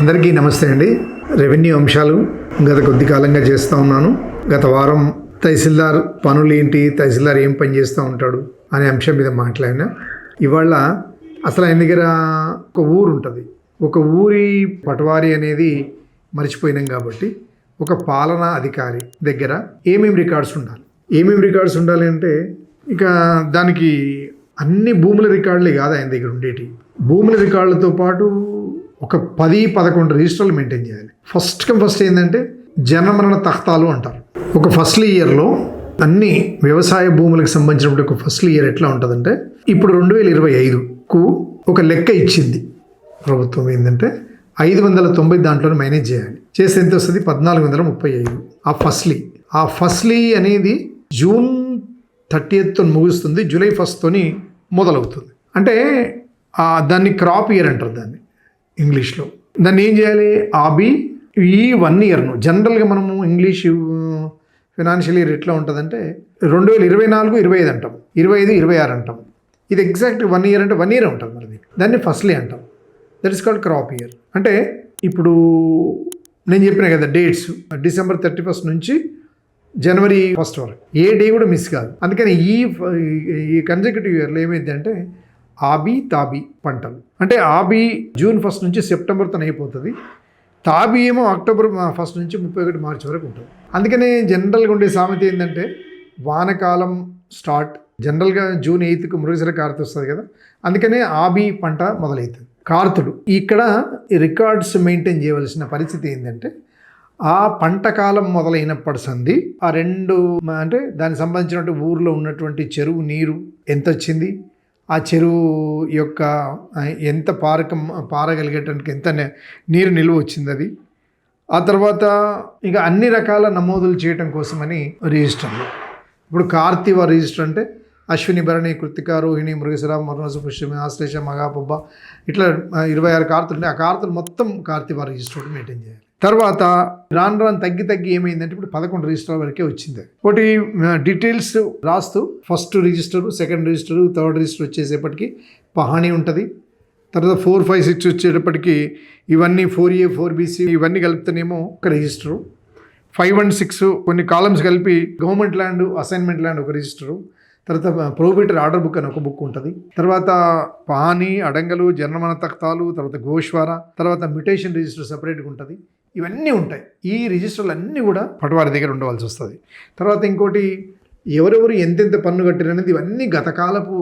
అందరికీ నమస్తే అండి. రెవెన్యూ అంశాలు గత కొద్ది కాలంగా చేస్తూ ఉన్నాను. గత వారం తహసీల్దార్ పనులు ఏంటి తహసీల్దార్ ఏం పని చేస్తూ ఉంటాడు అనే అంశం మీద మాట్లాడినా. ఇవాళ అసలు ఆయన దగ్గర ఒక ఊరు ఉంటుంది. ఒక ఊరి పటవారి అనేది మర్చిపోయినాం కాబట్టి ఒక పాలనా అధికారి దగ్గర ఏమేమి రికార్డ్స్ ఉండాలి? ఏమేమి రికార్డ్స్ ఉండాలి అంటే ఇక దానికి అన్ని భూముల రికార్డులే కాదు ఆయన దగ్గర ఉండేటి భూముల రికార్డులతో పాటు ఒక పది పదకొండు రిజిస్టర్లు మెయింటైన్ చేయాలి. ఫస్ట్ కమ్ ఫస్ట్ ఏంటంటే జనమరణ తఖ్తాలు అంటారు. ఒక ఫస్ట్ ఇయర్లో అన్ని వ్యవసాయ భూములకు సంబంధించినప్పుడు ఒక ఫస్ట్ ఇయర్ ఎట్లా ఉంటుందంటే ఇప్పుడు రెండు వేల ఇరవై ఐదుకు ఒక లెక్క ఇచ్చింది ప్రభుత్వం ఏంటంటే ఐదు వందల తొంభై దాంట్లో మేనేజ్ చేయాలి. చేస్తే ఎంత వస్తుంది? పద్నాలుగు వందల ముప్పై ఐదు. ఆ ఫస్ట్లీ. ఆ ఫస్ట్లీ అనేది జూన్ థర్టీయత్తో ముగుస్తుంది. జూలై ఫస్ట్తోని మొదలవుతుంది. అంటే దాన్ని క్రాప్ ఇయర్ అంటారు దాన్ని. ఇంగ్లీష్లో. దాన్ని ఏం చేయాలి? ఆబి ఈ వన్ ఇయర్ను. జనరల్గా మనము ఇంగ్లీష్ ఫినాన్షియల్ ఇయర్ ఎట్లా ఉంటుందంటే రెండు వేల ఇరవై నాలుగు ఇరవై ఐదు అంటాం. ఇరవై ఐదు ఇరవై ఆరు అంటాం. ఇది ఎగ్జాక్ట్ వన్ ఇయర్ అంటే వన్ ఇయర్ ఉంటుంది మరి దాన్ని ఫస్ట్లీ అంటాం. That is called crop year అంటే ఇప్పుడు నేను చెప్పిన కదా డేట్స్ డిసెంబర్ థర్టీ ఫస్ట్ నుంచి జనవరి ఫస్ట్ వరకు. ఏ డే కూడా మిస్ కాదు. అందుకని ఈ ఈ కన్జర్కటివ్ ఇయర్లో ఏమైంది అంటే ఆబి తాబి పంటలు. అంటే ఆబి జూన్ ఫస్ట్ నుంచి సెప్టెంబర్ తన అయిపోతుంది. తాబి ఏమో అక్టోబర్ ఫస్ట్ నుంచి ముప్పై ఒకటి మార్చి వరకు ఉంటుంది. అందుకనే జనరల్గా ఉండే సామెత ఏంటంటే వానకాలం స్టార్ట్ జనరల్గా జూన్ ఎయిత్కి మృగశిర కార్తె వస్తుంది కదా అందుకనే ఆబి పంట మొదలవుతుంది కార్తుడు. ఇక్కడ రికార్డ్స్ మెయింటైన్ చేయవలసిన పరిస్థితి ఏంటంటే ఆ పంట కాలం మొదలైనప్పటి సంది ఆ రెండు అంటే దానికి సంబంధించినటువంటి ఊర్లో ఉన్నటువంటి చెరువు నీరు ఎంత వచ్చింది ఆ చెరువు యొక్క ఎంత పారకం పారగలిగేటానికి ఎంత నీరు నిల్వ వచ్చింది అది ఆ తర్వాత ఇక అన్ని రకాల నమోదులు చేయటం కోసమని రిజిస్టర్లు ఇప్పుడు కార్తీవ రిజిస్టర్ అంటే అశ్విని భరణి కృతిక రోహిణి మృగశిర మరణసు పుష్యమి ఆశ్లేష మగాపుబ్బ ఇట్లా ఇరవై ఆరు కార్తులు ఉంటాయి ఆ కార్తులు మొత్తం కార్తీవ రిజిస్టర్ మెయింటైన్ చేయాలి. తర్వాత రాను రాను తగ్గి తగ్గి ఏమైందంటే ఇప్పుడు పదకొండు రిజిస్టర్ వరకే వచ్చింది. ఒకటి డీటెయిల్స్ రాస్తూ first register second register third register వచ్చేసేపటికి pahani ఉంటుంది. తర్వాత ఫోర్ ఫైవ్ సిక్స్ వచ్చేటప్పటికి ఇవన్నీ ఫోర్ ఏ ఫోర్ బీసీ ఇవన్నీ కలిపితేనేమో ఒక రిజిస్టరు. ఫైవ్ అండ్ సిక్స్ కొన్ని కాలమ్స్ కలిపి గవర్నమెంట్ ల్యాండ్ అసైన్మెంట్ ల్యాండ్ ఒక రిజిస్టరు. తర్వాత ప్రోబిటర్ ఆర్డర్ బుక్ అని ఒక బుక్ ఉంటుంది. తర్వాత పహాని అడంగలు జన్మన తక్తాలు తర్వాత గోష్వార తర్వాత మ్యుటేషన్ రిజిస్టర్ సపరేట్గా ఉంటుంది. ఇవన్నీ ఉంటాయి. ఈ రిజిస్టర్లు అన్నీ కూడా పటవారి దగ్గర ఉండవలసి వస్తుంది. తర్వాత ఇంకోటి ఎవరెవరు ఎంతెంత పన్ను కట్టారు అనేది ఇవన్నీ గతకాలపు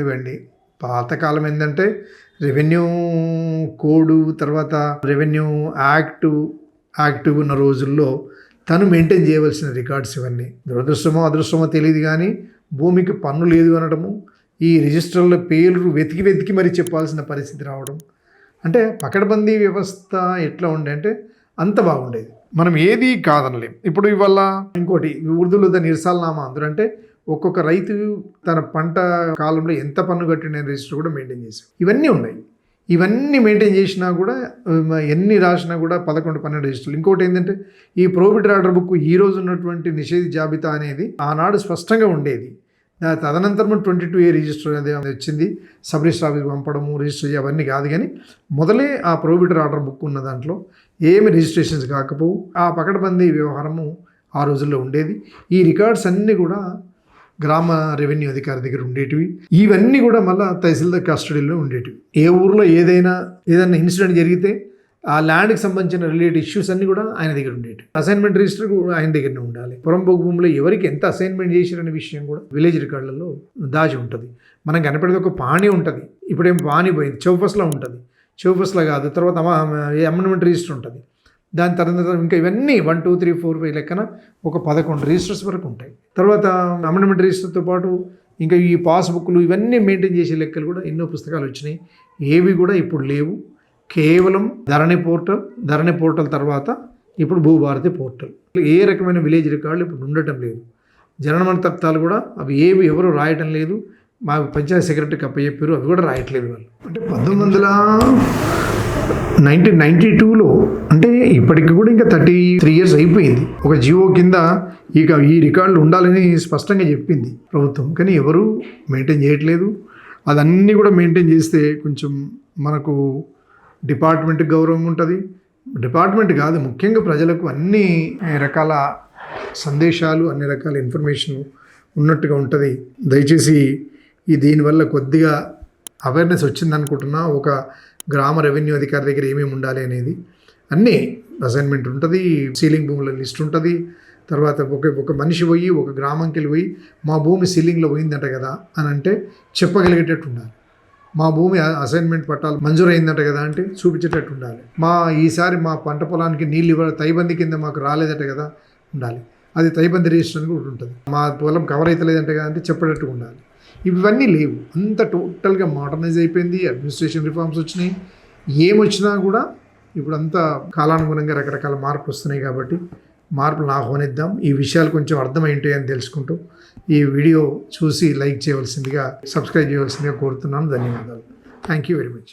ఇవ్వండి పాతకాలం ఏంటంటే రెవెన్యూ కోడు తర్వాత రెవెన్యూ యాక్టు యాక్టివ్ ఉన్న రోజుల్లో తను మెయింటైన్ చేయవలసిన రికార్డ్స్ ఇవన్నీ. దురదృష్టమో అదృష్టమో తెలియదు కానీ భూమికి పన్ను లేదు అనడము ఈ రిజిస్టర్ల పేర్లు వెతికి వెతికి మరి చెప్పాల్సిన పరిస్థితి రావడం. అంటే పకడ్బందీ వ్యవస్థ ఎట్లా ఉండే అంటే అంత బాగుండేది. మనం ఏది కాదనలేం. ఇప్పుడు ఇవల్ల ఇంకోటి ఉర్దూలో దాని ఇర్సాల్నామా అందరూ అంటే ఒక్కొక్క రైతు తన పంట కాలంలో ఎంత పన్ను కట్టిన రిజిస్టర్ కూడా మెయింటైన్ చేసాం ఇవన్నీ ఉన్నాయి. ఇవన్నీ మెయింటైన్ చేసినా కూడా ఎన్ని రాసినా కూడా పదకొండు పన్నెండు రిజిస్టర్లు. ఇంకోటి ఏంటంటే ఈ ప్రోబిటర్ ఆర్డర్ బుక్ ఈ రోజు ఉన్నటువంటి నిషేధ జాబితా అనేది ఆనాడు స్పష్టంగా ఉండేది. తదనంతరం ట్వంటీ టూ ఏ రిజిస్టర్ అనేది వచ్చింది సబ్ రిజిస్టర్ ఆఫీస్కి పంపడము రిజిస్టర్ చేయ- అవన్నీ కాదు కానీ మొదలే ఆ ప్రోబిటర్ ఆర్డర్ బుక్ ఉన్న దాంట్లో ఏమి రిజిస్ట్రేషన్స్ కాకపోవు. ఆ పకడ్బందీ వ్యవహారము ఆ రోజుల్లో ఉండేది. ఈ రికార్డ్స్ అన్నీ కూడా గ్రామ రెవెన్యూ అధికారి దగ్గర ఉండేటివి. ఇవన్నీ కూడా మళ్ళీ తహసీల్దార్ కస్టడీలో ఉండేటివి. ఏ ఊర్లో ఏదైనా ఏదైనా ఇన్సిడెంట్ జరిగితే ఆ ల్యాండ్కి సంబంధించిన రిలేటెడ్ ఇష్యూస్ అన్ని కూడా ఆయన దగ్గర ఉండేవి అసైన్మెంట్ రిజిస్టర్ కూడా ఆయన దగ్గరనే ఉండాలి. పురంబోగు భూమిలో ఎవరికి ఎంత అసైన్మెంట్ చేశారనే విషయం కూడా విలేజ్ రికార్డులలో దాచి ఉంటుంది. మనం కనపడేది ఒక పాణి ఉంటుంది. ఇప్పుడేం పాణి పోయింది? చౌఫస్లో ఉంటుంది. చౌఫస్లో కాదు. తర్వాత అమెండ్మెంట్ రిజిస్టర్ ఉంటుంది. దాని తర్వాత ఇంకా ఇవన్నీ one two three four five లెక్కన ఒక పదకొండు రిజిస్టర్స్ వరకు ఉంటాయి. తర్వాత అమెండ్మెంట్ రిజిస్టర్తో పాటు ఇంకా ఈ పాస్బుక్లు ఇవన్నీ మెయింటైన్ చేసే లెక్కలు కూడా ఎన్నో పుస్తకాలు వచ్చినాయి. ఏవి కూడా ఇప్పుడు లేవు. కేవలం ధరణి పోర్టల్ ధరణి పోర్టల్ తర్వాత ఇప్పుడు భూభారతి పోర్టల్. ఏ రకమైన విలేజ్ రికార్డులు ఇప్పుడు ఉండటం లేదు. జనమన తప్తాలు కూడా అవి ఏవి ఎవరు రాయటం లేదు. మా పంచాయతీ సెక్రటరీకి అప్పచెప్పారు అవి కూడా రాయట్లేదు వాళ్ళు. అంటే పంతొమ్మిది వందల నైన్టీన్ నైన్టీ టూలో అంటే ఇప్పటికి కూడా ఇంకా థర్టీ త్రీ ఇయర్స్ అయిపోయింది. ఒక జియో కింద ఇక ఈ రికార్డులు ఉండాలని స్పష్టంగా చెప్పింది ప్రభుత్వం. కానీ ఎవరు మెయింటైన్ చేయట్లేదు. అదన్నీ కూడా మెయింటైన్ చేస్తే కొంచెం మనకు డిపార్ట్మెంట్కి గౌరవం ఉంటుంది. డిపార్ట్మెంట్ కాదు ముఖ్యంగా ప్రజలకు అన్ని రకాల సందేశాలు అన్ని రకాల ఇన్ఫర్మేషన్ ఉన్నట్టుగా ఉంటుంది. దయచేసి ఈ దీనివల్ల కొద్దిగా అవేర్నెస్ వచ్చింది అనుకుంటున్నా ఒక గ్రామ రెవెన్యూ అధికారి దగ్గర ఏమేమి ఉండాలి అనేది. అన్నీ అసైన్మెంట్ ఉంటుంది సీలింగ్ భూముల లిస్ట్ ఉంటుంది. తర్వాత ఒక ఒక మనిషి పోయి ఒక గ్రామంకి వెళ్ళి పోయి మా భూమి సీలింగ్లో పోయిందంట కదా అని అంటే చెప్పగలిగేటట్టు ఉండాలి. మా భూమి అసైన్మెంట్ పట్టాలు మంజూరైందట కదా అంటే చూపించేటట్టు ఉండాలి. మా ఈసారి మా పంట పొలానికి నీళ్ళు ఇవ్వ తైబంది కింద మాకు రాలేదట కదా ఉండాలి. అది తైబంది రిజిస్టర్ అని కూడా ఉంటుంది. మా పొలం కవర్ అవుతలేదంట కదా అంటే చెప్పేటట్టు ఉండాలి. ఇవన్నీ లేవు. అంత టోటల్గా మోడర్నైజ్ అయిపోయింది అడ్మినిస్ట్రేషన్ రిఫార్మ్స్ వచ్చినాయి. ఏమొచ్చినా కూడా ఇప్పుడు అంతా కాలానుగుణంగా రకరకాల మార్పులు వస్తున్నాయి కాబట్టి మార్పులను ఆహ్వానిద్దాం. ఈ విషయాలు కొంచెం అర్థమైంటాయని తెలుసుకుంటూ ఈ వీడియో చూసి లైక్ చేయవలసిందిగా సబ్స్క్రైబ్ చేయవలసిందిగా కోరుతున్నాను. ధన్యవాదాలు. Thank you very much